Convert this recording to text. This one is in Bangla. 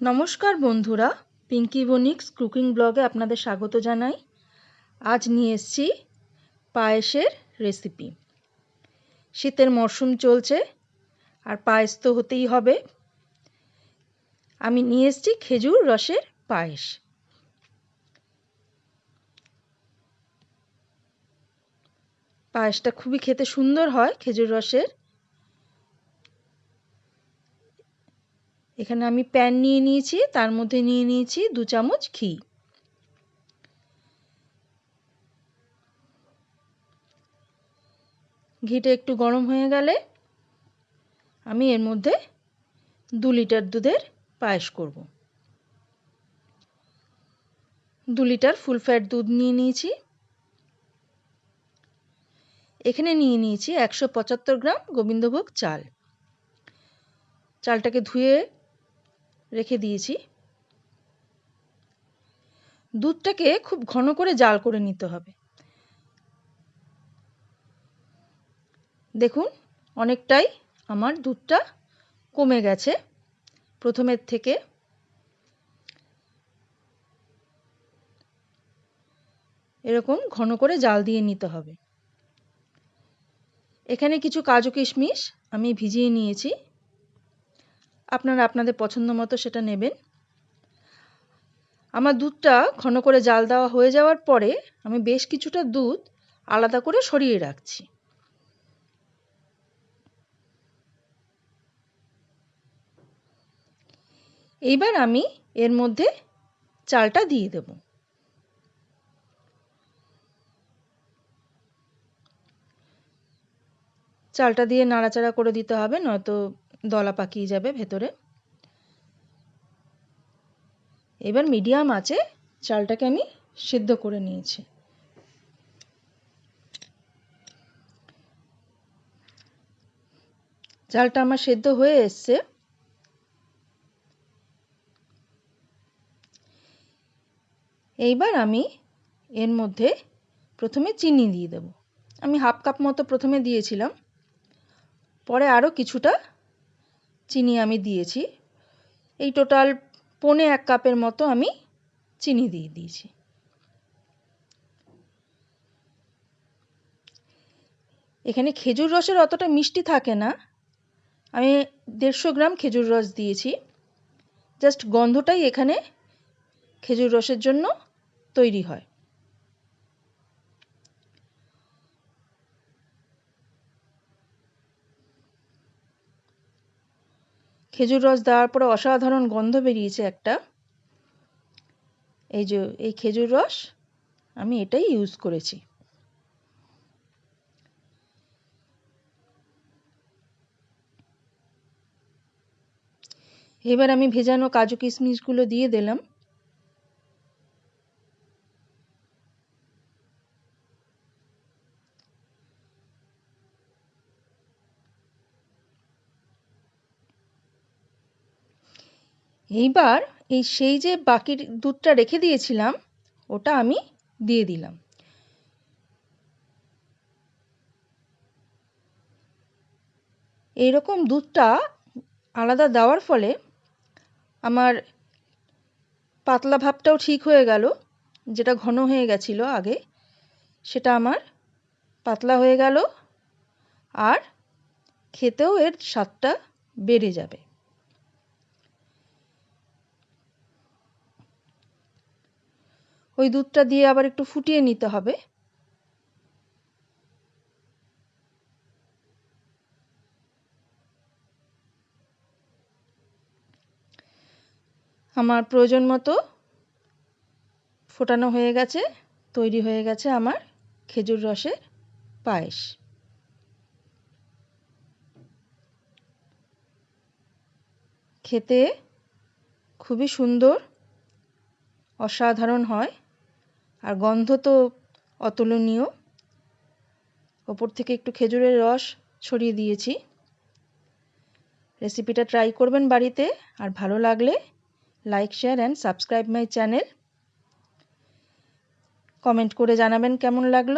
নমস্কার বন্ধুরা, পিঙ্কি বনিক্স কুকিং ব্লগে আপনাদের স্বাগত জানাই। আজ নিয়ে এসছি পায়েসের রেসিপি। শীতের মরশুম চলছে, আর পায়েস তো হতেই হবে। আমি নিয়ে এসেছি খেজুর রসের পায়েস। পায়েসটা খুবই খেতে সুন্দর হয় খেজুর রসের। এখানে আমি প্যান নিয়ে নিয়েছি, তার মধ্যে নিয়ে নিয়েছি দু চামচ ঘি। ঘিটা একটু গরম হয়ে গেলে আমি এর মধ্যে দু লিটার দুধের পায়েস করব। দু লিটার ফুল ফ্যাট দুধ নিয়ে নিয়েছি। এখানে নিয়ে নিয়েছি একশো পঁচাত্তর গ্রাম গোবিন্দভোগ চাল। চালটাকে ধুয়ে রেখে দিয়েছি। দুধটাকে খুব ঘন করে জাল করে নিতে হবে। দেখুন, অনেকটাই আমার দুধটা কমে গেছে। প্রথমের থেকে এরকম ঘন করে জাল দিয়ে নিতে হবে। এখানে কিছু কাজু কিশমিশ আমি ভিজিয়ে নিয়েছি। আপনারা আপনাদের পছন্দ মতো সেটা নেবেন। আমার দুধটা ঘন করে জাল দেওয়া হয়ে যাওয়ার পরে আমি বেশ কিছুটা দুধ আলাদা করে সরিয়ে রাখছি। এইবার আমি এর মধ্যে চালটা দিয়ে দেব। চালটা দিয়ে নাড়াচাড়া করে দিতে হবে, নয়তো দলা পাকিয়ে যাবে ভেতরে। এবার মিডিয়াম আছে, চালটাকে আমি সিদ্ধ করে নিয়েছি। চালটা আমার সেদ্ধ হয়ে এসছে। এইবার আমি এর মধ্যে প্রথমে চিনি দিয়ে দেব। আমি হাফ কাপ মতো প্রথমে দিয়েছিলাম। পরে আরও কিছুটা চিনি আমি দিয়েছি। এই টোটাল পনে এক কাপের মতো আমি চিনি দিয়ে দিয়েছি। এখানে খেজুর রসের অতটা মিষ্টি থাকে না। আমি দেড়শো গ্রাম খেজুর রস দিয়েছি। জাস্ট গন্ধটাই এখানে খেজুর রসের জন্য তৈরি হয়। খেজুর রস দেওয়ার পরে অসাধারণ গন্ধ বেরিয়েছে একটা। এই যে, এই খেজুর রস আমি এটাই ইউজ করেছি। এবার আমি ভেজানো কাজু কিশমিশগুলো দিয়ে দিলাম। এইবার এই সেই যে বাকি দুধটা রেখে দিয়েছিলাম, ওটা আমি দিয়ে দিলাম। এইরকম দুধটা আলাদা দেওয়ার ফলে আমার পাতলা ভাবটাও ঠিক হয়ে গেল, যেটা ঘন হয়ে গেছিল আগে, সেটা আমার পাতলা হয়ে গেল, আর খেতেও এর স্বাদটা বেড়ে যাবে। ওই দুধটা দিয়ে আবার একটু ফুটিয়ে নিতে হবে। আমার প্রয়োজন মতো ফোটানো হয়ে গেছে, তৈরি হয়ে গেছে আমার খেজুর রসের পায়েস। খেতে খুবই সুন্দর, অসাধারণ হয়। আর গন্ধ তো অতুলনীয়। ওপর থেকে একটু খেজুরের রস ছড়িয়ে দিয়েছি। রেসিপিটা ট্রাই করবেন বাড়িতে। আর ভালো লাগলে like share and subscribe my channel comment করে জানাবেন কেমন লাগল।